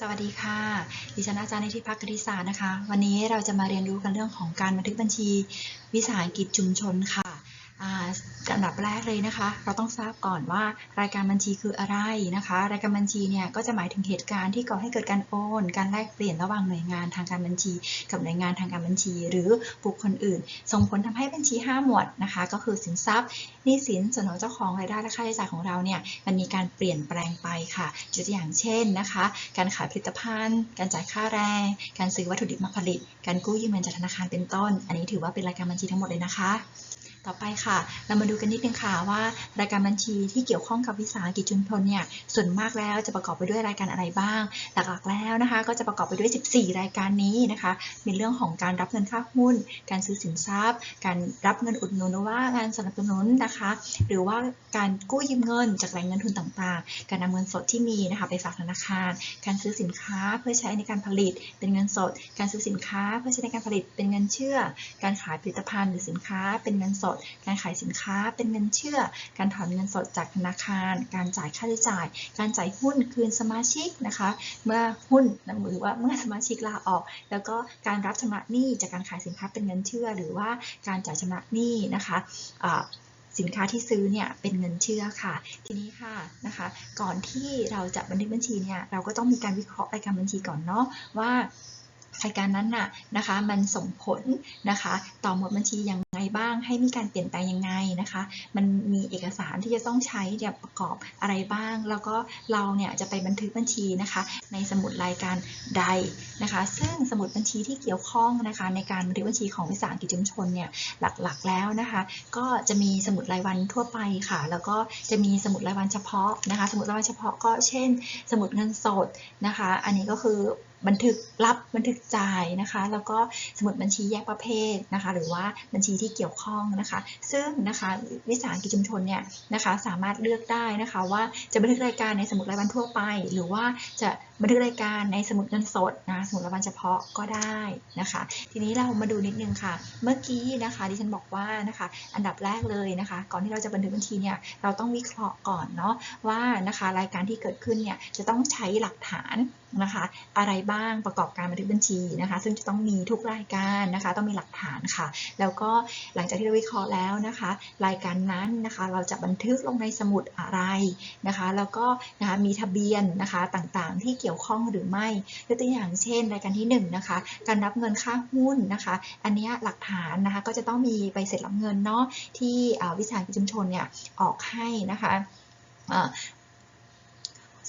สวัสดีค่ะ ดิฉันอาจารย์ในที่พักกฤษศาสตร์นะคะ วันนี้เราจะมาเรียนรู้กันเรื่องของการบันทึกบัญชีวิสาหกิจชุมชนค่ะ อันดับแรกเลยนะคะ เราต้องทราบก่อนว่ารายการบัญชีคืออะไรนะคะ รายการบัญชีเนี่ยก็จะหมายถึงเหตุการณ์ที่ก่อให้เกิดการโอน การแลกเปลี่ยนระหว่างหน่วยงานทางการบัญชี กับหน่วยงานทางการบัญชี หรือบุคคลอื่น ส่งผลทำให้บัญชี 5 หมวดนะคะ ก็คือสินทรัพย์หนี้สินส่วนของเจ้าของรายได้และค่าใช้จ่ายของเราเนี่ยมันมีการเปลี่ยนแปลงไปค่ะยกตัวอย่างเช่นนะคะ การขายผลิตภัณฑ์ การจ่ายค่าแรง การซื้อวัตถุดิบมาผลิต การกู้ยืมเงินจากธนาคารเป็นต้น อันนี้ถือว่าเป็นรายการบัญชีทั้งหมดเลยนะคะ ต่อไปค่ะ เรามาดูกันนิดนึงค่ะว่ารายการบัญชีที่เกี่ยวข้องกับวิสาหกิจชุมชนเนี่ยส่วนมากแล้วจะประกอบไปด้วยรายการอะไรบ้าง หลักๆแล้วนะคะ ก็จะประกอบไปด้วย 14 รายการนี้นะคะมีเรื่องของการรับเงินค่าหุ้น การซื้อสินทรัพย์ การรับเงินอุดหนุนหรือว่างานสนับสนุนนะคะ หรือว่าการกู้ยืมเงินจากแหล่งเงินทุนต่างๆ การนำเงินสดที่มีนะคะไปฝากธนาคาร การซื้อสินค้าเพื่อใช้ในการผลิต เป็นเงินสด การซื้อสินค้าเพื่อใช้ในการผลิตเป็นเงินเชื่อ การขายผลิตภัณฑ์หรือสินค้าเป็นเงินสดการขายสินค้าเป็นเงินเชื่อ การถอนเงินสดจากธนาคาร การจ่ายค่าใช้จ่าย การจ่ายหุ้นคืนสมาชิกนะคะ เมื่อหุ้นหรือว่าเมื่อสมาชิกลาออก แล้วก็การรับชำระหนี้จากการขายสินค้าเป็นเงินเชื่อ หรือว่าการจ่ายชำระหนี้นะคะสินค้าที่ซื้อเนี่ยเป็นเงินเชื่อค่ะ ทีนี้ค่ะนะคะ ก่อนที่เราจะบันทึกบัญชีเนี่ยเราก็ต้องมีการวิเคราะห์รายการบัญชีก่อนเนาะว่า รายการนั้นน่ะนะคะ มันส่งผลนะคะ ต่อหมวดบัญชีอย่างไรบ้าง ให้มีการเปลี่ยนแปลงยังไงนะคะ มันมีเอกสารที่จะต้องใช้เนี่ยประกอบอะไรบ้าง แล้วก็เราเนี่ยจะไปบันทึกบัญชีนะคะ ในสมุดรายการใดนะคะ ซึ่งสมุดบัญชีที่เกี่ยวข้องนะคะ ในการบันทึกบัญชีของวิสาหกิจชุมชนเนี่ยหลักๆแล้วนะคะ ก็จะมีสมุดรายวันทั่วไปค่ะ แล้วก็จะมีสมุดรายวันเฉพาะนะคะ สมุดรายวันเฉพาะก็เช่น สมุดเงินสดนะคะ อันนี้ก็คือ บันทึกรับบันทึกจ่ายนะคะ แล้วก็สมุดบัญชีแยกประเภทนะคะ หรือว่าบัญชีที่เกี่ยวข้องนะคะ ซึ่งนะคะวิสาหกิจชุมชนเนี่ยนะคะสามารถเลือกได้นะคะว่าจะบันทึกรายการในสมุดรายวันทั่วไป หรือว่าจะบันทึกรายการในสมุดเงินสดนะสมุดรายวันเฉพาะก็ได้นะคะ ทีนี้เรามาดูนิดนึงค่ะ เมื่อกี้นะคะดิฉันบอกว่านะคะ อันดับแรกเลยนะคะ ก่อนที่เราจะบันทึกบัญชีเนี่ยเราต้องวิเคราะห์ก่อนเนาะว่านะคะรายการที่เกิดขึ้นเนี่ยจะต้องใช้หลักฐานนะคะ อะไรบ้างประกอบการบันทึกบัญชีนะคะ ซึ่งจะต้องมีทุกรายการนะคะ ต้องมีหลักฐานค่ะ แล้วก็หลังจากที่เราวิเคราะห์แล้วนะคะ รายการนั้นนะคะ เราจะบันทึกลงในสมุดอะไรนะคะ แล้วก็นะคะมีทะเบียนนะคะต่างๆ ที่เกี่ยวข้องหรือไม่ยกตัวอย่างเช่น รายการที่1นนะคะ การรับเงินค่าหุ้นนะคะ อันนี้หลักฐานนะคะก็จะต้องมีใบเสร็จรับเงินเนาะที่วิสาหกิจชุมชนเนี่ยออกให้นะคะ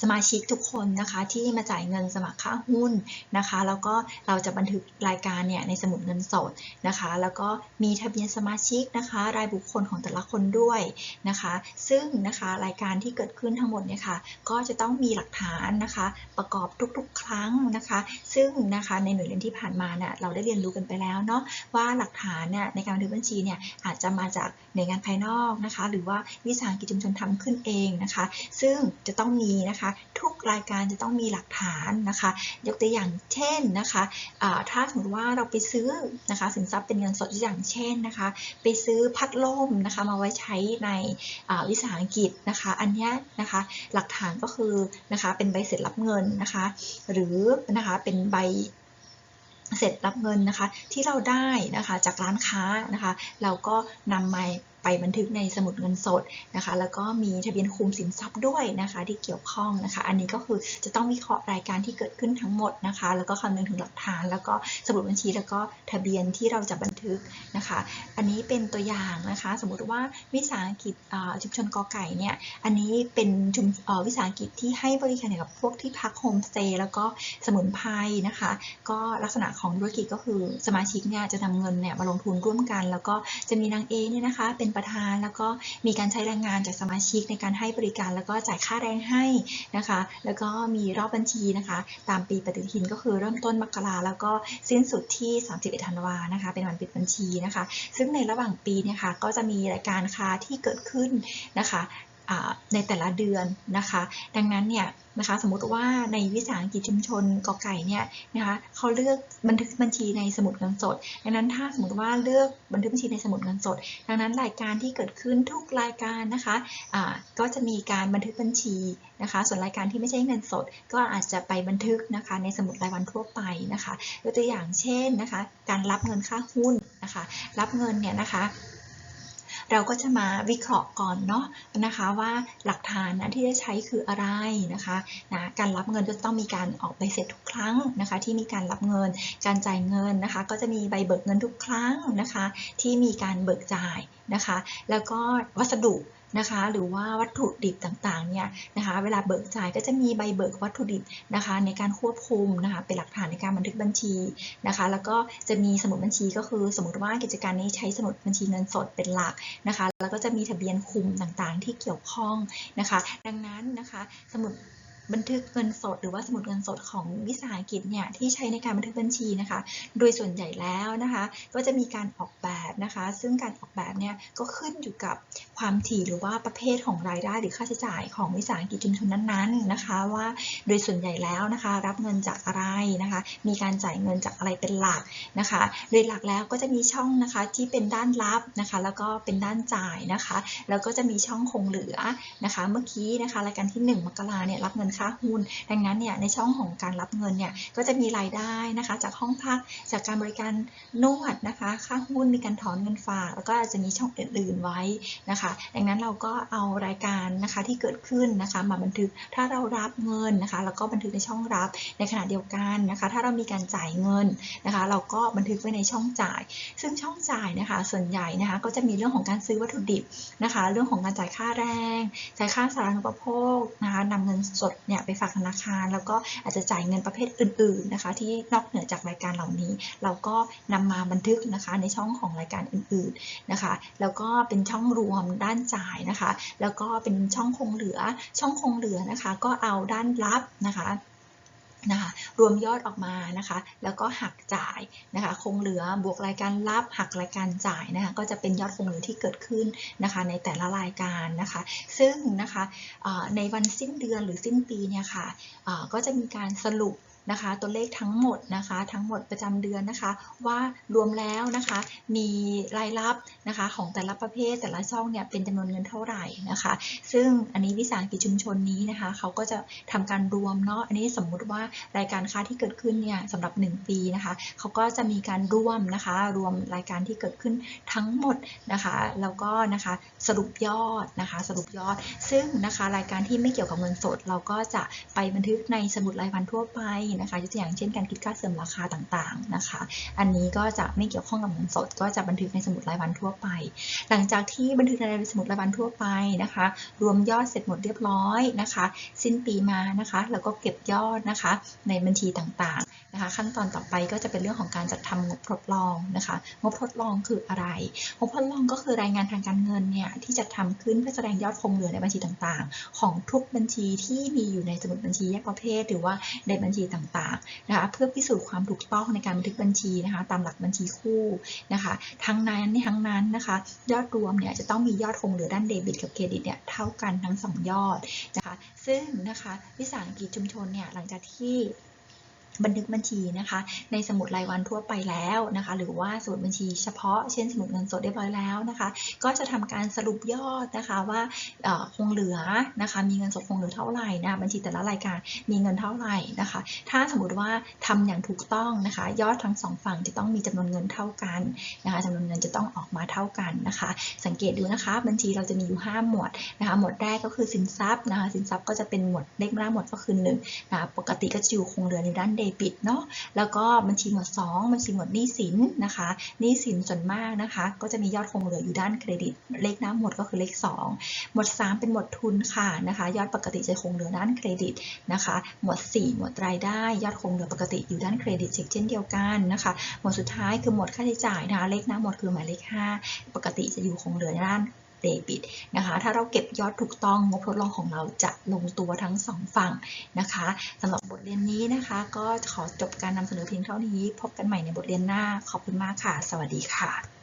สมาชิกทุกคนนะคะที่มาจ่ายเงินสมัครค่าหุ้นนะคะ แล้วก็เราจะบันทึกรายการเนี่ยในสมุดเงินสดนะคะ แล้วก็มีทะเบียนสมาชิกนะคะ รายบุคคลของแต่ละคนด้วยนะคะ ซึ่งนะคะรายการที่เกิดขึ้นทั้งหมดเนี่ยค่ะก็จะต้องมีหลักฐานนะคะ ประกอบทุกๆ ครั้งนะคะ ซึ่งนะคะในหน่วยเรียนที่ผ่านมาเนี่ยเราได้เรียนรู้กันไปแล้วเนาะว่าหลักฐานเนี่ยในการบันทึกบัญชีเนี่ยอาจจะมาจากหน่วยงานภายนอกนะคะ หรือว่าวิสาหกิจชุมชนทำขึ้นเองนะคะ ซึ่งจะต้องมีนะคะทุกรายการจะต้องมีหลักฐานนะคะ ยกตัวอย่างเช่นนะคะะถ้าสมมติว่าเราไปซื้อนะคะสินทรัพย์เป็นเงินสดอย่างเช่นนะคะ ไปซื้อพัดลมนะคะมาไว้ใช้ในวิสาหกิจนะคะ อันนี้นะคะหลักฐานก็คือนะคะเป็นใบเสร็จรับเงินนะคะ หรือนะคะเป็นใบเสร็จรับเงินนะคะที่เราได้นะคะจากร้านค้านะคะ เราก็นำมาไปบันทึกในสมุดเงินสดนะคะ แล้วก็มีทะเบียนคุมสินทรัพย์ด้วยนะคะ ที่เกี่ยวข้องนะคะ อันนี้ก็คือจะต้องวิเคราะห์รายการที่เกิดขึ้นทั้งหมดนะคะ แล้วก็คำนึงถึงหลักฐาน แล้วก็สมุดบัญชี แล้วก็ทะเบียนที่เราจะบันทึกนะคะ อันนี้เป็นตัวอย่างนะคะ สมมุติว่าวิสาหกิจชุมชนกอไก่เนี่ย อันนี้เป็นชุมวิสาหกิจที่ให้บริการกับพวกที่พักโฮมสเตย์แล้วก็สมุนไพรนะคะ ก็ลักษณะของธุรกิจก็คือสมาชิกเนี่ยจะนำเงินเนี่ยมาลงทุนร่วมกัน แล้วก็จะมีนางเอเนี่ยนะคะเป็นประธาน แล้วก็มีการใช้แรงงานจากสมาชิกในการให้บริการ แล้วก็จ่ายค่าแรงให้นะคะ แล้วก็มีรอบบัญชีนะคะ ตามปีปฏิทินก็คือเริ่มต้นมกราแล้วก็สิ้นสุดที่ 31 ธันวานะคะ เป็นวันปิดบัญชีนะคะ ซึ่งในระหว่างปีเนี่ยค่ะก็จะมีรายการค้าที่เกิดขึ้นนะคะ ในแต่ละเดือนนะคะ ดังนั้นเนี่ยนะคะสมมติว่าในวิสาหกิจชุมชนกอไก่เนี่ยนะคะเขาเลือกบันทึกบัญชีในสมุดเงินสด ดังนั้นถ้าสมมติว่าเลือกบันทึกบัญชีในสมุดเงินสด ดังนั้นรายการที่เกิดขึ้นทุกรายการนะคะอ่าก็จะมีการบันทึกบัญชีนะคะ ส่วนรายการที่ไม่ใช่เงินสด ก็อาจจะไปบันทึกนะคะในสมุดรายวันทั่วไปนะคะยกตัวอย่างเช่นนะคะ การรับเงินค่าหุ้นนะคะ รับเงินเนี่ยนะคะ เราก็จะมาวิเคราะห์ก่อนเนาะนะคะว่าหลักฐานนะที่จะใช้คืออะไรนะคะนะการรับเงินก็ต้องมีการออกใบเสร็จทุกครั้งนะคะที่มีการรับเงิน การจ่ายเงินนะคะ ก็จะมีใบเบิกเงินทุกครั้งนะคะ ที่มีการเบิกจ่ายนะคะ แล้วก็วัสดุ นะคะ หรือว่าวัตถุดิบต่างๆเนี่ยนะคะ เวลาเบิกจ่ายก็จะมีใบเบิกวัตถุดิบนะคะ ในการควบคุมนะคะ เป็นหลักฐานในการบันทึกบัญชีนะคะ แล้วก็จะมีสมุดบัญชีก็คือ สมมติว่ากิจการนี้ใช้สมุดบัญชีเงินสดเป็นหลักนะคะ แล้วก็จะมีทะเบียนคุมต่างๆ ที่เกี่ยวข้องนะคะ ดังนั้นนะคะ สมุด บันทึกเงินสด หรือว่าสมุดเงินสดของวิสาหกิจเนี่ยที่ใช้ในการบันทึกบัญชีนะคะ โดยส่วนใหญ่แล้วนะคะ ก็จะมีการออกแบบนะคะ ซึ่งการออกแบบเนี่ยก็ขึ้นอยู่กับความถี่หรือว่าประเภทของรายได้หรือค่าใช้จ่ายของวิสาหกิจชุมชนนั้นๆนะคะ ว่าโดยส่วนใหญ่แล้วนะคะ รับเงินจากอะไรนะคะ มีการจ่ายเงินจากอะไรเป็นหลักนะคะ โดยหลักแล้วก็จะมีช่องนะคะที่เป็นด้านรับนะคะ แล้วก็เป็นด้านจ่ายนะคะ แล้วก็จะมีช่องคงเหลือนะคะ เมื่อกี้นะคะรายการที่ 1มกราเนี่ยรับเงินค่าหุ้นดังนั้นเนี่ยในช่องของการรับเงินเนี่ยก็จะมีรายได้นะคะ จากห้องพักจากการบริการนวดนะคะค่าหุ้นมีการถอนเงินฝาก แล้วก็อาจจะมีช่องอื่นๆไว้นะคะ ดังนั้นเราก็เอารายการนะคะที่เกิดขึ้นนะคะ มาบันทึกถ้าเรารับเงินนะคะ แล้วก็บันทึกในช่องรับในขณะเดียวกันนะคะ ถ้าเรามีการจ่ายเงินนะคะ เราก็บันทึกไว้ในช่องจ่าย ซึ่งช่องจ่ายนะคะ ส่วนใหญ่นะคะ ก็จะมีเรื่องของการซื้อวัตถุดิบนะคะ เรื่องของการจ่ายค่าแรง จ่ายค่าสาธารณูปโภคนะคะนำเงินสดเนี่ยไปฝากธนาคาร แล้วก็อาจจะจ่ายเงินประเภทอื่น ๆนะคะ ที่นอกเหนือจากรายการเหล่านี้ เราก็นำมาบันทึกนะคะในช่องของรายการอื่นๆนะคะ แล้วก็เป็นช่องรวมด้านจ่ายนะคะ แล้วก็เป็นช่องคงเหลือช่องคงเหลือนะคะ ก็เอาด้านรับนะคะ นะคะรวมยอดออกมานะคะ แล้วก็หักจ่ายนะคะคงเหลือบวกรายการรับหักรายการจ่ายนะคะก็จะเป็นยอดคงเหลือที่เกิดขึ้นนะคะในแต่ละรายการนะคะ ซึ่งนะคะในวันสิ้นเดือนหรือสิ้นปีเนี่ยค่ะก็จะมีการสรุป นะคะ ตัวเลขทั้งหมดนะคะ ทั้งหมดประจำเดือนนะคะ ว่ารวมแล้วนะคะ มีรายรับนะคะของแต่ละประเภทแต่ละช่องเนี่ยเป็นจำนวนเงินเท่าไหร่นะคะ ซึ่งอันนี้วิสาหกิจชุมชนนี้นะคะเขาก็จะทำการรวมเนาะอันนี้สมมุติว่ารายการค้าที่เกิดขึ้นเนี่ยสำหรับ 1 ปีนะคะเขาก็จะมีการรวมนะคะ รวมรายการที่เกิดขึ้นทั้งหมดนะคะ แล้วก็นะคะสรุปยอดนะคะ สรุปยอด ซึ่งนะคะรายการที่ไม่เกี่ยวกับเงินสด เราก็จะไปบันทึกในสมุดรายวันทั่วไปนะคะยกตัวอย่างเช่นการคิดค่าเสื่อมราคาต่างๆนะคะ อันนี้ก็จะไม่เกี่ยวข้องกับเงินสด ก็จะบันทึกในสมุดรายวันทั่วไป หลังจากที่บันทึกในสมุดรายวันทั่วไปนะคะ รวมยอดเสร็จหมดเรียบร้อยนะคะ สิ้นปีมานะคะ แล้วก็เก็บยอดนะคะ ในบัญชีต่างๆ นะคะขั้นตอนต่อไปก็จะเป็นเรื่องของการจัดทำงบทดลองนะคะ งบทดลองคืออะไร งบทดลองก็คือรายงานทางการเงินเนี่ยที่จะทำขึ้นเพื่อแสดงยอดคงเหลือในบัญชีต่างๆ ของทุกบัญชีที่มีอยู่ในสมุดบัญชีแยกประเภท หรือว่าในบัญชีต่างๆนะคะเพื่อพิสูจน์ความถูกต้องในการบันทึกบัญชีนะคะตามหลักบัญชีคู่นะคะทั้งนั้นทั้งนั้นนะคะยอดรวมเนี่ยจะต้องมียอดคงเหลือด้านเดบิตกับเครดิตเนี่ยเท่ากันทั้ง 2 ยอดนะคะซึ่งนะคะวิสาหกิจชุมชนเนี่ยหลังจากที่ บันทึกบัญชีนะคะ ในสมุดรายวันทั่วไปแล้วนะคะ หรือว่าสมุดบัญชีเฉพาะเช่นสมุดเงินสดเรียบร้อยแล้วนะคะ ก็จะทำการสรุปยอดนะคะว่าคงเหลือนะคะ มีเงินสดคงเหลือเท่าไหร่นะบัญชีแต่ละรายการมีเงินเท่าไหร่นะคะ ถ้าสมมติว่าทำอย่างถูกต้องนะคะ ยอดทั้งสองฝั่งจะต้องมีจำนวนเงินเท่ากันนะคะจำนวนเงินจะต้องออกมาเท่ากันนะคะ สังเกตดูนะคะ บัญชีเราจะมีอยู่ 5 หมวดนะคะ หมวดแรกก็คือสินทรัพย์นะคะ สินทรัพย์ก็จะเป็นหมวดเลขหน้าหมวดก็คือ1นะปกติก็จะอยู่คงเหลือในด้านเดบิตเนาะแล้วก็บัญชีหมวด2บัญชีหมวดหนี้สินนะคะหนี้สินส่วนมากนะคะ ก็จะมียอดคงเหลืออยู่ด้านเครดิต เลขหน้าหมดก็คือเลข 2 หมวด 3 เป็นหมวดทุนค่ะนะคะ ยอดปกติจะคงเหลือด้านเครดิตนะคะ หมวด 4 หมวดรายได้ ยอดคงเหลือปกติอยู่ด้านเครดิตเช่นเดียวกันนะคะ หมวดสุดท้ายคือหมวดค่าใช้จ่ายนะคะเลขหน้าหมดคือหมายเลข 5 ปกติจะอยู่คงเหลือด้าน เดบิตนะคะ ถ้าเราเก็บยอดถูกต้องงบทดลองของเราจะลงตัวทั้งสองฝั่งนะคะสำหรับบทเรียนนี้นะคะ ก็ขอจบการนำเสนอเพียงเท่านี้ พบกันใหม่ในบทเรียนหน้า ขอบคุณมากค่ะ สวัสดีค่ะ